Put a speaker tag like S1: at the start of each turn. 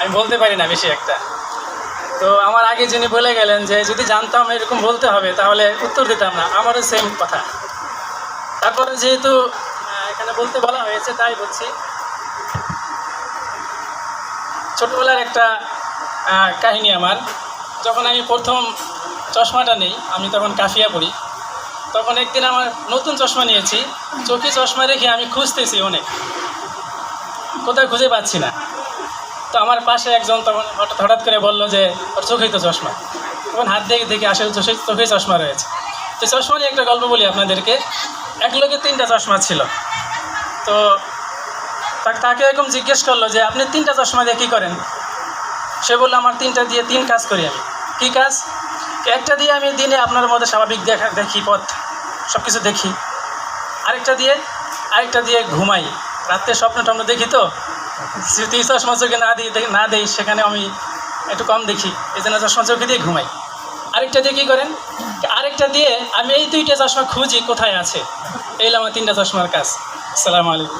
S1: আমি বলতে পারি না বেশি একটা। তো আমার আগে যিনি বলে গেলেন যে যদি জানতাম এরকম বলতে হবে, তাহলে উত্তর দিতাম না। আমারও সেম কথা। তারপরে যেহেতু এখানে বলতে বলা হয়েছে, তাই বলছি। ছোটবেলার একটা কাহিনী আমার। যখন আমি প্রথম চশমাটা নেই, আমি তখন কাফিয়া পড়ি। তখন একদিন আমার নতুন চশমা নিয়েছি। চোখে চশমা রেখে আমি খুঁজতেছি অনেক। কোথাও খুঁজে পাচ্ছি না। তো আমার পাশে একজন তখন হঠাৎ হঠাৎ করে বলল যে, ওর চোখেই তো চশমা। তখন হাত দেখে দেখে আসলে চোখে চোখেই চশমা রয়েছে। তো চশমা নিয়ে একটা গল্প বলি আপনাদেরকে। এক লোকে তিনটা চশমা ছিল। তা- তাকে এরকম জিজ্ঞেস করল যে, আপনি তিনটা চশমা দিয়ে কী করেন? সে বলল, আমার তিনটা দিয়ে তিন কাজ করি আমি। কী কাজ? একটা দিয়ে আমি দিনে আপনার মধ্যে স্বাভাবিক দেখা দেখি, পথ সব কিছু দেখি। আরেকটা দিয়ে আরেকটা দিয়ে ঘুমাই। রাত্রে স্বপ্ন টপ্ন দেখি তো? স্মৃতি চশমা চোখে না দেখি- না দেই, সেখানে আমি একটু কম দেখি। এই জন্য চশমা চোখে দিয়ে ঘুমাই। আরেকটা দিয়ে কী করেন? আরেকটা দিয়ে আমি এই দুইটা চশমা খুঁজি কোথায় আছে। এই হলো আমার তিনটা চশমার কাজ। আসসালামু আলাইকুম।